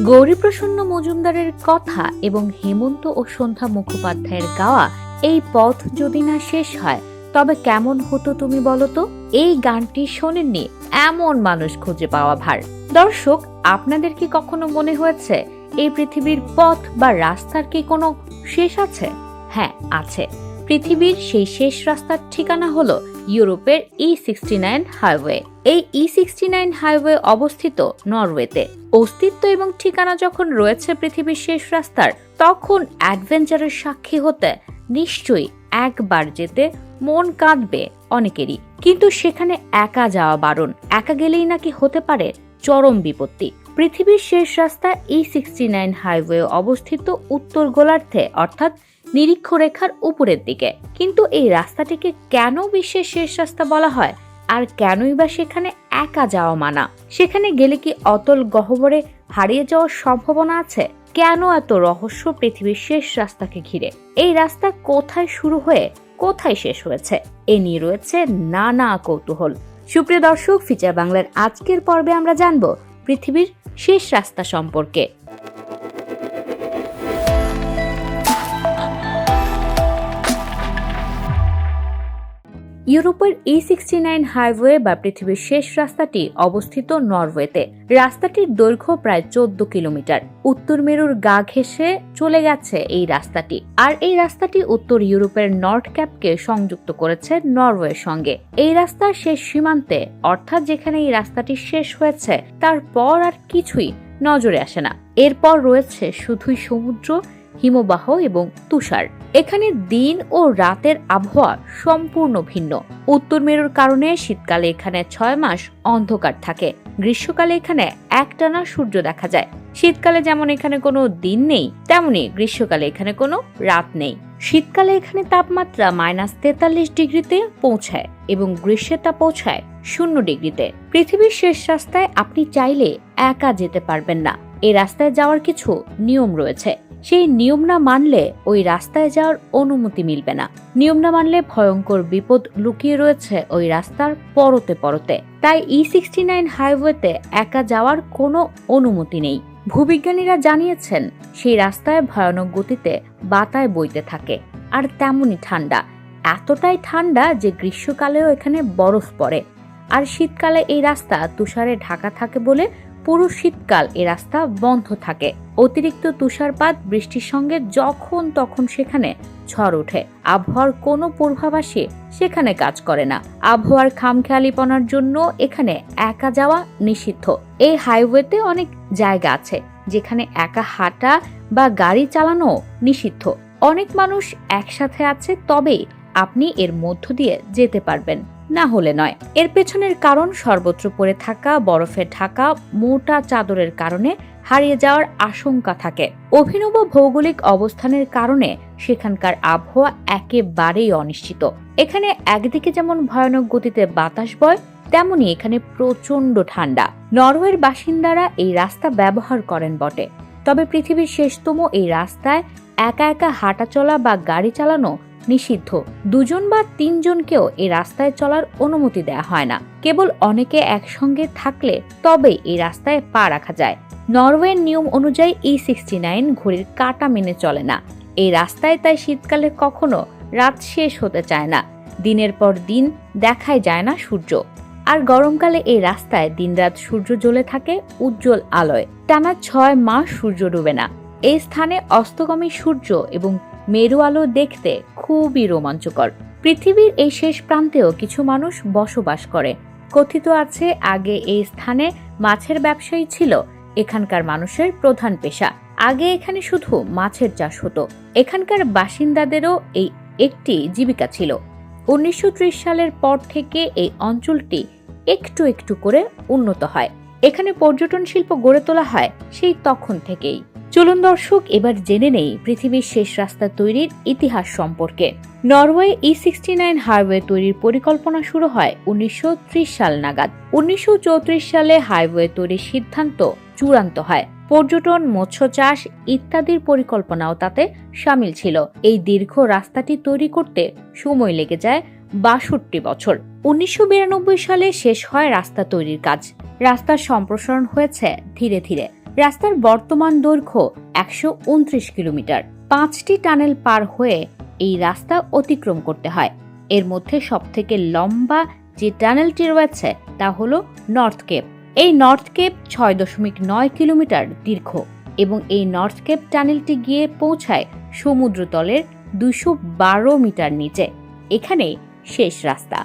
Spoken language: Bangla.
গৌরীপ্রসন্ন মজুমদারের কথা এবং হেমন্ত ও সন্ধ্যা মুখোপাধ্যায়ের গাওয়া এই পথ যদি না শেষ হয়, তবে কেমন হতো তুমি বলো তো? এই গানটি শোনেননি এমন মানুষ খুঁজে পাওয়া ভার। দর্শক, আপনাদের কি কখনো মনে হয়েছে এই পৃথিবীর পথ বা রাস্তার কি কোনো শেষ আছে? হ্যাঁ আছে। পৃথিবীর সেই শেষ রাস্তার ঠিকানা হলো ইউরোপের ই সিক্সটি নাইন হাইওয়ে এই ই সিক্সটি নাইন হাইওয়ে অবস্থিত নরওয়েতে। অস্তিত্ব এবং ঠিকানা যখন রয়েছে পৃথিবীর শেষ রাস্তার, তখন অ্যাডভেঞ্চারের সাক্ষী হতে নিশ্চয়ই একবার যেতে মন কাঁদবে অনেকেরই। কিন্তু সেখানে একা যাওয়া বারণ, একা গেলেই নাকি হতে পারে চরম বিপত্তি। পৃথিবীর শেষ রাস্তা ই সিক্সটি নাইন হাইওয়ে অবস্থিত উত্তর গোলার্ধে, অর্থাৎ নিরীক্ষরেখার উপরের দিকে। কিন্তু এই রাস্তাটিকে কেন বিশ্বের শেষ রাস্তা বলা হয়? আর কেনই বা সেখানে একা যাওয়া মানা? সেখানে গেলে কি অতল গহ্বরে হারিয়ে যাওয়ার সম্ভাবনা আছে? কেন এত রহস্য পৃথিবীর শেষ রাস্তাকে ঘিরে? এই রাস্তা কোথায় শুরু হয়ে কোথায় শেষ হয়েছে? এ নিয়ে রয়েছে নানা কৌতূহল। সুপ্রিয় দর্শক, ফিচার বাংলার আজকের পর্বে আমরা জানব পৃথিবীর শেষ রাস্তা সম্পর্কে। ইউরোপের ই সিক্সটি নাইন হাইওয়ে বা পৃথিবীর শেষ রাস্তাটি অবস্থিত নরওয়েতে। রাস্তাটির দৈর্ঘ্য প্রায় চোদ্দ কিলোমিটার। উত্তর মেরুর গা ঘেঁষে চলে গেছে এই রাস্তাটি। আর এই রাস্তাটি উত্তর ইউরোপের নর্থ ক্যাপকে সংযুক্ত করেছে নরওয়ের সঙ্গে। এই রাস্তার শেষ সীমান্তে, অর্থাৎ যেখানে এই রাস্তাটি শেষ হয়েছে তারপর আর কিছুই নজরে আসে না। এরপর রয়েছে শুধুই সমুদ্র হিমবাহ এবং তুষার। এখানে দিন ও রাতের আবহাওয়া সম্পূর্ণ ভিন্ন। উত্তর মেরুর কারণে শীতকালে এখানে ছয় মাস অন্ধকার থাকে। গ্রীষ্মকালে এখানে একটানা সূর্য দেখা যায়। শীতকালে যেমন এখানে কোনো দিন নেই, তেমনি গ্রীষ্মকালে এখানে কোনো রাত নেই। শীতকালে এখানে তাপমাত্রা মাইনাস তেতাল্লিশ ডিগ্রিতে পৌঁছায় এবং গ্রীষ্মে তা পৌঁছায় শূন্য ডিগ্রিতে। পৃথিবীর শেষ রাস্তায় আপনি চাইলে একা যেতে পারবেন না। এই রাস্তায় যাওয়ার কিছু নিয়ম রয়েছে। সেই নিয়ম না মানলে ওই রাস্তায় যাওয়ার অনুমতি মিলবে না। নিয়ম না মানলে ভয়ঙ্কর বিপদ লুকিয়ে রয়েছে ওই রাস্তার পরতে পরতে। তাই ই সিক্সটি নাইন হাইওয়েতে একা যাওয়ার কোনো অনুমতি নেই। ভূবিজ্ঞানীরা জানিয়েছেন, সেই রাস্তায় ভয়ানক গতিতে বাতায় বইতে থাকে, আর তেমনই ঠান্ডা। এতটাই ঠান্ডা যে গ্রীষ্মকালেও এখানে বরফ পড়ে। আর শীতকালে এই রাস্তা তুষারে ঢাকা থাকে বলে পুরো শীতকাল এ রাস্তা বন্ধ থাকে। অতিরিক্ত তুষারপাত, বৃষ্টির সঙ্গে যখন তখন সেখানে ঝড় ওঠে। আবহাওয়ার কোনো পূর্বাভাসে সেখানে কাজ করে না। আবহাওয়ার খামখেয়ালিপনার জন্য এখানে একা যাওয়া নিষিদ্ধ। এই হাইওয়েতে অনেক জায়গা আছে, যেখানে একা হাঁটা বা গাড়ি চালানো নিষিদ্ধ। অনেক মানুষ একসাথে আছে তবে আপনি এর মধ্য দিয়ে যেতে পারবেন। না হলে নয়। এর পেছনের কারণ সর্বত্র পড়ে থাকা বরফে ঢাকা, মোটা চাদরের কারণে হারিয়ে যাওয়ার আশঙ্কা থাকে। অভিনব ভৌগোলিক অবস্থানের কারণে সেখানকার আবহাওয়া একেবারেই অনিশ্চিত। এখানে একদিকে যেমন ভয়ানক গতিতে বাতাস বয়, তেমনি এখানে প্রচণ্ড ঠান্ডা। নরওয়ের বাসিন্দারা এই রাস্তা ব্যবহার করেন বটে। তবে পৃথিবীর শেষতম এই রাস্তায় একা একা হাঁটা চলা বা গাড়ি চালানো নিষিদ্ধ। দুজন বা তিনজনকেও এই রাস্তায় চলার অনুমতি দেয়া হয় না। কেবল অনেকে একসঙ্গে থাকলে তবেই এই রাস্তায় পা রাখা যায়। নরওয়ের নিয়ম অনুযায়ী ই সিক্সটি নাইন ঘড়ির কাটা মেনে চলে না। এই রাস্তায় তাই শীতকালে কখনো রাত শেষ হতে চায় না। দিনের পর দিন দেখাই যায় না সূর্য। আর গরমকালে এই রাস্তায় দিনরাত সূর্য জ্বলে থাকে উজ্জ্বল আলোয়। টানা ছয় মাস সূর্য ডুবে না। এই স্থানে অস্তগামী সূর্য এবং মেরু আলো দেখতে খুবই রোমাঞ্চকর। পৃথিবীর এই শেষ প্রান্তেও কিছু মানুষ বসবাস করে। কথিত আছে, আগে এই স্থানে মাছের ব্যবসায়ী ছিল, এখানকার মানুষের প্রধান পেশা। আগে এখানে শুধু মাছের চাষ হতো। এখানকার বাসিন্দাদেরও এই একটি জীবিকা ছিল। উনিশশো ত্রিশ সালের পর থেকে এই অঞ্চলটি একটু একটু করে উন্নত হয়। এখানে পর্যটন শিল্প গড়ে তোলা হয় সেই তখন থেকেই। চলুন দর্শক, এবার জেনে নেই পৃথিবীর শেষ রাস্তা তৈরির ইতিহাস সম্পর্কে। Norway E sixty nine highway তৈরির পরিকল্পনা শুরু হয় উনিশশো ত্রিশ সাল নাগাদ। উনিশশো চৌত্রিশ সালে হাইওয়ে তৈরির সিদ্ধান্ত চূড়ান্ত হয়। পর্যটন, মৎস্য চাষ ইত্যাদির পরিকল্পনাও তাতে সামিল ছিল। এই দীর্ঘ রাস্তাটি তৈরি করতে সময় লেগে যায় বাষট্টি বছর। উনিশশো বিরানব্বই সালে শেষ হয় রাস্তা তৈরির কাজ। রাস্তার সম্প্রসারণ হয়েছে ধীরে ধীরে। রাস্তার বর্তমান দৈর্ঘ্য একশো উনত্রিশ কিলোমিটার। পাঁচটি টানেল পার হয়ে এই রাস্তা অতিক্রম করতে হয়। এর মধ্যে সবথেকে লম্বা যে টানেলটি রয়েছে তা হল নর্থ কেপ। এই নর্থ কেপ ছয় দশমিক নয় কিলোমিটার দীর্ঘ এবং এই নর্থ কেপ টানেলটি গিয়ে পৌঁছায় সমুদ্রতলের দুশো বারো মিটার নিচে। এখানেই শেষ রাস্তা।